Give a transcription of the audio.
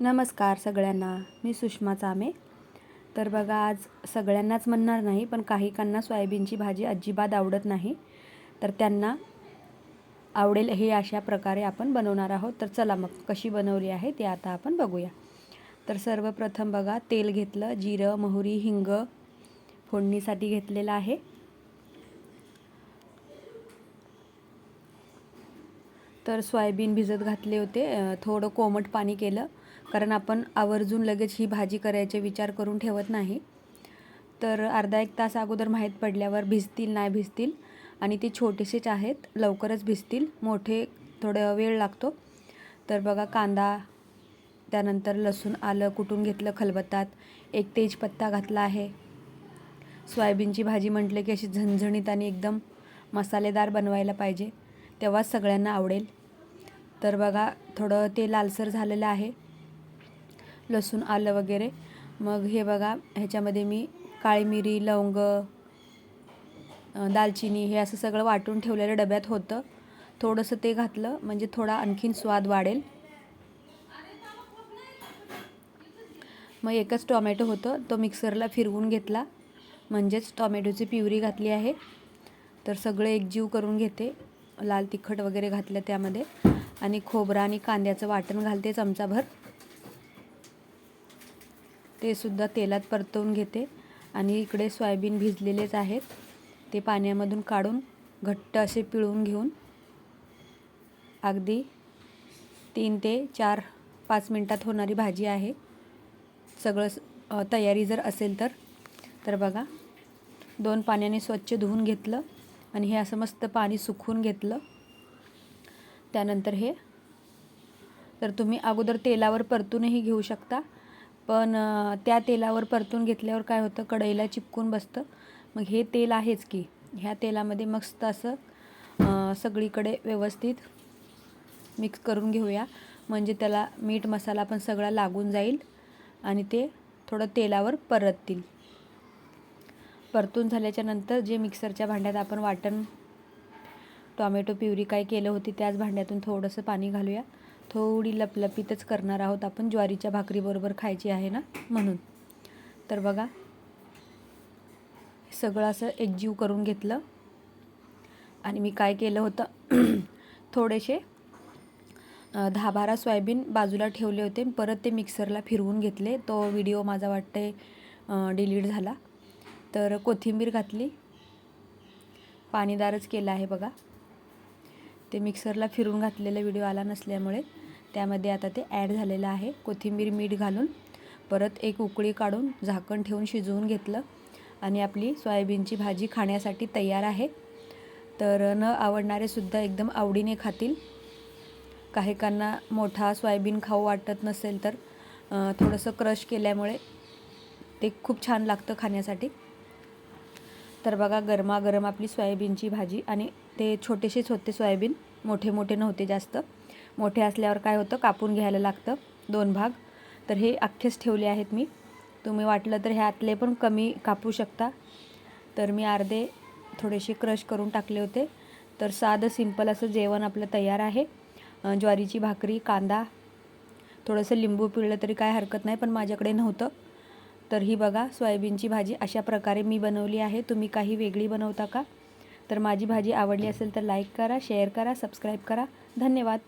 नमस्कार सगळ्यांना. मी सुषमा चामे. तर बघा आज सगळ्यांनाच म्हणणार नाही पण काहीकांना सोयाबीनची भाजी अजिबात आवडत नाही. तर त्यांना आवडेल हे अशा प्रकारे आपण बनवणार आहोत. तर चला मग कशी बनवली आहे ते आता आपण बघूया. तर सर्वप्रथम बघा तेल घेतलं जिरं मोहरी हिंग फोडणीसाठी घेतलेलं आहे. तर सोयाबीन भिजत घातले होते. थोडं कोमट पाणी केलं. कारण आपण आवर्जून लगेच ही भाजी करायचे विचार करून ठेवत नाही. तर अर्धा एक तास अगोदर माहीत पडल्यावर भिजतील नाही भिजतील आणि ते छोटेसेच आहेत. लवकरच भिजतील. मोठे थोडं वेळ लागतो. तर बघा कांदा त्यानंतर लसूण आलं कुटून घेतलं खलबत्तात. एक तेजपत्ता घातला आहे. सोयाबीनची भाजी म्हटलं की अशी झणझणीत आणि एकदम मसालेदार बनवायला पाहिजे. तेव्हाच सगळ्यांना आवडेल. तर बघा थोडं ते लालसर झालेलं आहे. लसूण आलं वगैरे. मग हे बघा ह्याच्यामध्ये मी काळी मिरी लवंग दालचिनी हे असं सगळं वाटून ठेवलेलं डब्यात होतं. थोडंसं ते घातलं म्हणजे थोडा आणखीन स्वाद वाढेल. मग एकच टॉमॅटो होतं. तो मिक्सरला फिरवून घेतला. म्हणजेच टॉमॅटोची प्युरी घातली आहे. तर सगळं एकजीव करून घेते. लाल तिखट वगैरे घातलं त्यामध्ये. आणि खोबरं आणि कांद्याचं वाटण घालते चमचाभर. ते सुद्धा तेलात परतवून घेते. आणि इकडे सोयाबीन भिजलेलेच आहेत. ते पाण्यामधून काढून घट्ट असे पिळून घेऊन अगदी तीन ते चार पाच मिनटात होणारी भाजी आहे. सगळं स- तयारी जर असेल तर. तर बघा दोन पाण्याने स्वच्छ धुवून घेतलं. आणि हे असं मस्त पाणी सुकवून घेतलं. त्यानंतर हे तर तुम्ही अगोदर तेलावर परतूनही घेऊ शकता. पण त्या तेलावर परतून घेतल्यावर काय होतं कढईला चिपकून बसतं. मग हे तेल आहेच की ह्या तेलामध्ये मस्त असं सगळीकडे व्यवस्थित मिक्स करून घेऊया. म्हणजे त्याला मीठ मसाला पण सगळा लागून जाईल आणि ते थोडं तेलावर परततील. परतून झाल्याच्यानंतर जे मिक्सरच्या भांड्यात आपण वाटण टॉमॅटो प्युरी काय केलं होती त्याच भांड्यातून थोडंसं पाणी घालूया. थोडी लपलपीतच करणार आहोत आपण ज्वारीच्या भाकरीबरोबर खायची आहे ना म्हणून. तर बघा सगळं असं एकजीव करून घेतलं. आणि मी काय केलं होतं थोडेसे दहा बारा सोयाबीन बाजूला ठेवले होते. परत ते मिक्सरला फिरवून घेतले. तो व्हिडिओ माझा वाटते डिलीट झाला. तर कोथिंबीर घातली. पाणीदारच केलं आहे बघा. ते मिक्सरला फिरून घातलेला व्हिडिओ आला नसल्यामुळे त्यामध्ये आता ते ॲड झालेलं आहे. कोथिंबीर मीठ घालून परत एक उकळी काढून झाकण ठेवून शिजवून घेतलं आणि आपली सोयाबीनची भाजी खाण्यासाठी तयार आहे. तर न आवडणारेसुद्धा एकदम आवडीने खातील. काहीकांना मोठा सोयाबीन खाऊ वाटत नसेल तर थोडंसं क्रश केल्यामुळे ते खूप छान लागतं खाण्यासाठी. तर बघा गरमागरम आपली सोयाबीनची भाजी आणि ते छोटेसेच होते सोयाबीन मोठे मोठे नव्हते जास्त. मोठे असल्यावर काय होतं कापून घ्यायला लागतं दोन भाग. तर हे अख्खेच ठेवले आहेत मी. तुम्ही वाटलं तर ह्यातले पण कमी कापू शकता. तर मी अर्धे थोडेसे क्रश करून टाकले होते. तर साधं सिंपल असं जेवण आपलं तयार आहे. ज्वारीची भाकरी कांदा थोडंसं लिंबू पिळलं तरी काय हरकत नाही पण माझ्याकडे नव्हतं. तर ही बघा सोयाबीनची भाजी अशा प्रकारे मी बनवली आहे. तुम्ही काही वेगळी बनवता का? तर माझी भाजी आवडली असेल तर लाईक करा शेअर करा सबस्क्राईब करा. धन्यवाद.